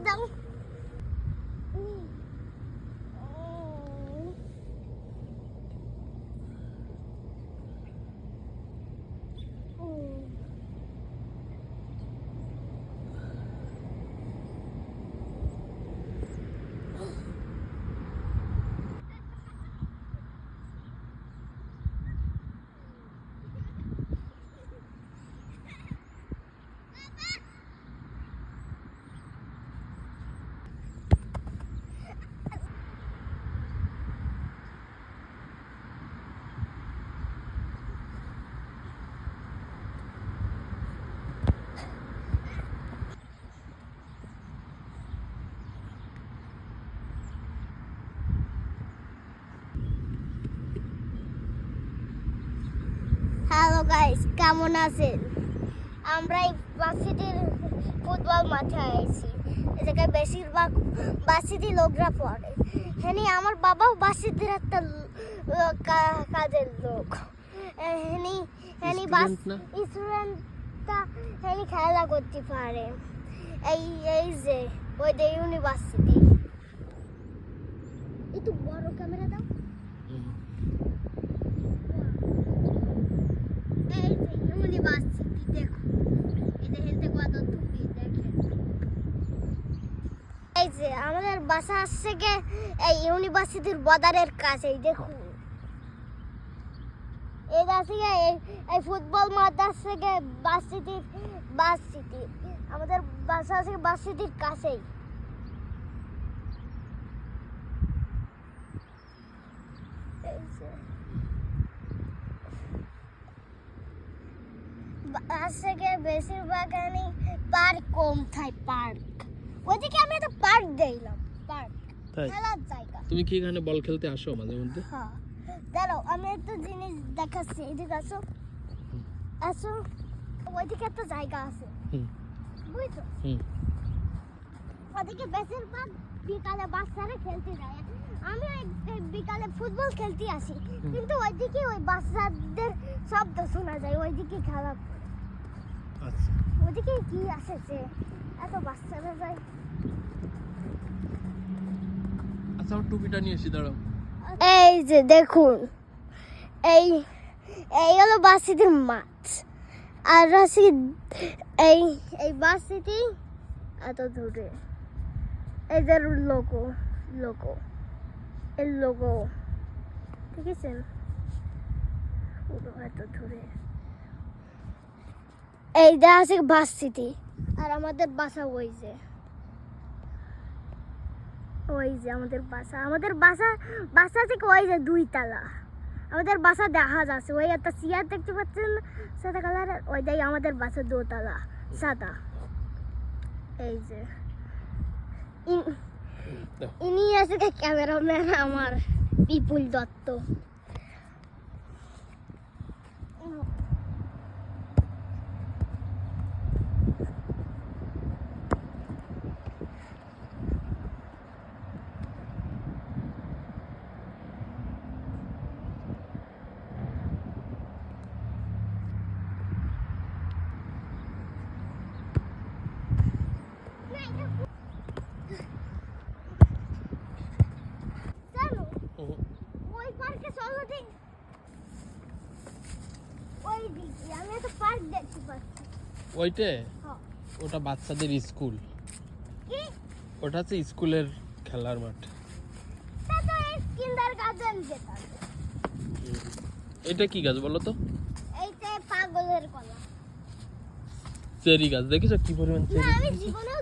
দাও hello guys কেমন আছেন? আমরা এই বাসিটির ফুটবল মাঠে আছি জায়গায় বেশিরভাগ বাসিটি লোকরা পড়ে। হ্যাঁ আমার বাবাও বাসিটির একটা কাজের লোক। হ্যানি হ্যানি বাস স্টুডেন্টটা হ্যানি খেলা করতে পারে। এই এই যে ওই যে ইউনিভার্সিটি একটু বড় ক্যামেরা দাও এই যে ইউনিভার্সিটি দেখো এটা হেলতে কত টুপি দেখেন এই যে আমাদের বাসা আসছে গে, এই ইউনিভার্সিটির বদারের কাছে দেখুন। এই আছে গে, এই- ফুটবল মাঠ আসছে গে বাস সিটির বাস সিটি আমাদের বাসা আছে বাস সিটির কাছেই বাস থেকে বেশিরভাগ আমি পার্ক কম থাই পার্ক ওইদিকে আমি একটা পার্ক দেখলাম। তাই তুমি কি এখানে বল খেলতে আসো মাঝে মধ্যে? হ্যাঁ। দাঁড়াও আমি একটা জিনিস দেখাচ্ছি এদিকে আসো। আসো। ওইদিকে একটা জায়গা আছে। বুঝছ? ওদিকে বেশিরভাগ বিকালে বাচ্চারা খেলতে যায়। আমি বিকালে ফুটবল খেলতে আসি কিন্তু ওইদিকে ওই বাচ্চাদের শব্দ শোনা যায় ওইদিকে খেলা আচ্ছা। ওদিকে কি আছে যে এত বাচ্চারা যায়। আমার টুপিটা নিয়ে এসি দাঁড়াও। এই যে দেখুন, এই এই হলো বাসিটির মাছ আর আছে এই এই বাসিটি এত দূরে। এই যে লোগো লোগো এই লোগো ঠিক আছে? এত দূরে। এইটা আছে বাস সিটি আর আমাদের বাসা যে। ওই যে আমাদের বাসা। আমাদের বাসা বাসা থেকে ওই যে দুই তালা আমাদের বাসা দেখা যাচ্ছে ওই একটা চেয়ার দেখতে পাচ্ছেন? না সাদা কালারের ওইটাই আমাদের বাসা দোতলা সাদা। এই যে। ইন- ইনি আছে ক্যামেরাম্যান আমার বিপুল দত্ত। আমি একটা পার্ক দেখতে পাচ্ছি ওইটে? হ্যাঁ। ওটা বাচ্চাদের স্কুল। কি? ওটা হচ্ছে স্কুলের খেলার মাঠ। এটা কি গাছ বলো তো? এইটা পাগলের কলা। চেরি গাছ। দেখিছো কি পরিমাণ চেরি? আমি জীবনেও